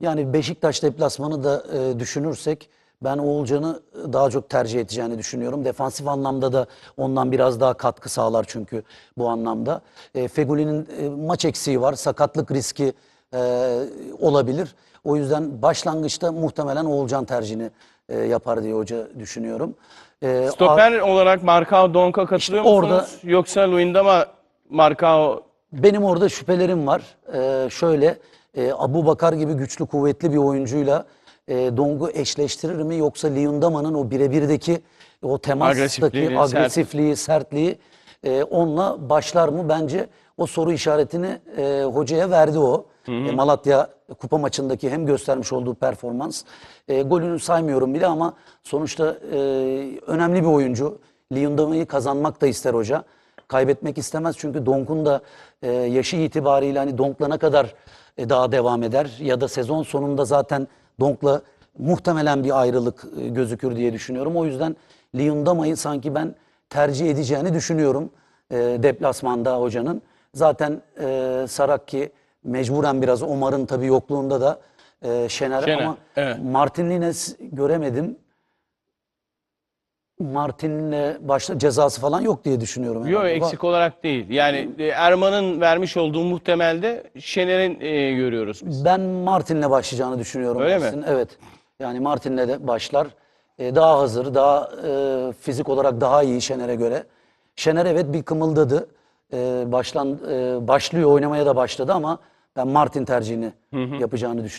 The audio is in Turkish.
Yani Beşiktaş deplasmanı da e, düşünürsek ben Oğulcan'ı daha çok tercih edeceğini düşünüyorum. Defansif anlamda da ondan biraz daha katkı sağlar çünkü bu anlamda. E, Feguli'nin e, maç eksiği var. Sakatlık riski e, olabilir. O yüzden başlangıçta muhtemelen Oğulcan tercihini e, yapar diye hoca düşünüyorum. E, Stoper olarak Marcao Donk'a katılıyor İşte musunuz? orada- Yoksa Luyendama Marcao Benim orada şüphelerim var. Ee, şöyle, e, Abu Bakar gibi güçlü, kuvvetli bir oyuncuyla e, Dong'u eşleştirir mi? Yoksa Liyundama'nın o birebirdeki o temastaki Agresifliği, agresifliği, sertliği e, onunla başlar mı? Bence o soru işaretini e, hocaya verdi o. E, Malatya kupa maçındaki hem göstermiş olduğu performans. E, golünü saymıyorum bile ama sonuçta e, önemli bir oyuncu. Liyundama'yı kazanmak da ister hoca kaybetmek istemez. Çünkü Donk'un da e, yaşı itibariyle hani Donk'la ne kadar e, daha devam eder ya da sezon sonunda zaten Donk'la muhtemelen bir ayrılık e, gözükür diye düşünüyorum. O yüzden Liyundamay'ı sanki ben tercih edeceğini düşünüyorum e, deplasmanda hocanın. Zaten e, Sarakki mecburen biraz Omar'ın tabii yokluğunda da e, Şener, Şener, ama evet. Martin Lines göremedim. Martin'le başla cezası falan yok diye düşünüyorum. Yok eksik olarak değil. Yani e, Erman'ın vermiş olduğu muhtemelde Şener'in e, görüyoruz. biz. Ben Martin'le başlayacağını düşünüyorum. Öyle mi? aslında. Evet. Yani Martin'le de başlar. Ee, daha hazır, daha e, fizik olarak daha iyi Şener'e göre. Şener evet bir kımıldadı. Ee, başlan e, başlıyor oynamaya da başladı ama ben Martin tercihini yapacağını düşünüyorum.